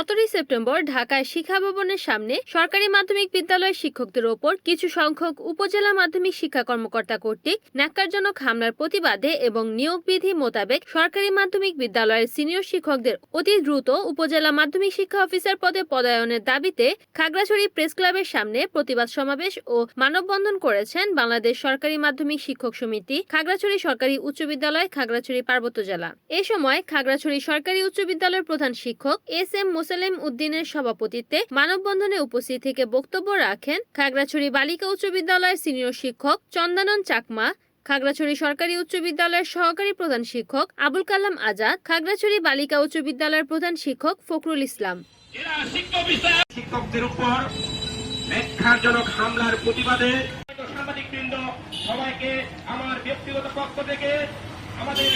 সতেরোই সেপ্টেম্বর ঢাকায় শিক্ষা ভবনের সামনে সরকারি মাধ্যমিক বিদ্যালয়ের শিক্ষকদের ওপর কিছু সংখ্যক উপজেলা মাধ্যমিক শিক্ষা কর্মকর্তা কর্তৃক ন্যাক্কারজনক হামলার প্রতিবাদে এবং নিয়োগ বিধি মোতাবেক সরকারি মাধ্যমিক বিদ্যালয়ের সিনিয়র শিক্ষকদের অতি দ্রুত উপজেলা মাধ্যমিক শিক্ষা অফিসার পদে পদায়নের দাবিতে খাগড়াছড়ি প্রেস ক্লাবের সামনে প্রতিবাদ সমাবেশ ও মানববন্ধন করেছেন বাংলাদেশ সরকারি মাধ্যমিক শিক্ষক সমিতি, খাগড়াছড়ি সরকারি উচ্চ বিদ্যালয়, খাগড়াছড়ি পার্বত্য জেলা। এ সময় খাগড়াছড়ি সরকারি উচ্চ বিদ্যালয়ের প্রধান শিক্ষক এস এম মোসালেম উদ্দিনের সভাপতিত্বে মানববন্ধনে উপস্থিত থেকে বক্তব্য রাখেন খাগড়াছড়ি বালিকা উচ্চ বিদ্যালয়ের সিনিয়র শিক্ষক চন্দানন চাকমা খাগড়াছড়ি সরকারি উচ্চ বিদ্যালয়ের সহকারী প্রধান শিক্ষক আবুল কালাম আজাদ খাগড়াছড়ি বালিকা উচ্চ বিদ্যালয়ের প্রধান শিক্ষক ফখরুল ইসলাম। শিক্ষকদের উপর ব্যাখ্যাজনক হামলার প্রতিবাদে সাংবাদিকবৃন্দ সবাইকে আমার ব্যক্তিগত পক্ষ থেকে আমাদের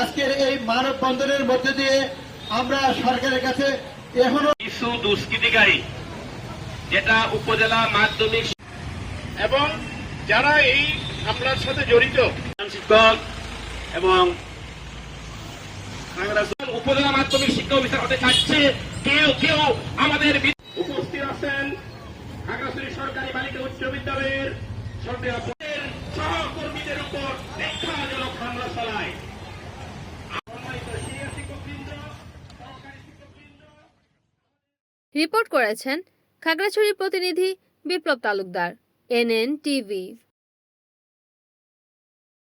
আজকের এই মানববন্ধনের মধ্যে দিয়ে আমরা সরকারের কাছে এখনও কিছু দুষ্কৃতিকারী যেটা উপজেলা মাধ্যমিক এবং যারা এই হামলার সাথে জড়িত। শিক্ষক এবং উপজেলা মাধ্যমিক শিক্ষা অফিসার হতে চাচ্ছে কেউ কেউ আমাদের উপস্থিত আছেন খাগড়াছড়ি সরকারি বালিকা উচ্চ বিদ্যালয়ের সরকারের সহকর্মীদের উপর ব্যাখ্যাজনক হামলা চালায় সম্মানিত সিনিয়র শিক্ষকবৃন্দ, সহকারী শিক্ষকবৃন্দ, রিপোর্ট করেছেন খাগড়াছড়ি প্রতিনিধি বিপ্লব তালুকদার এনএন টিভি।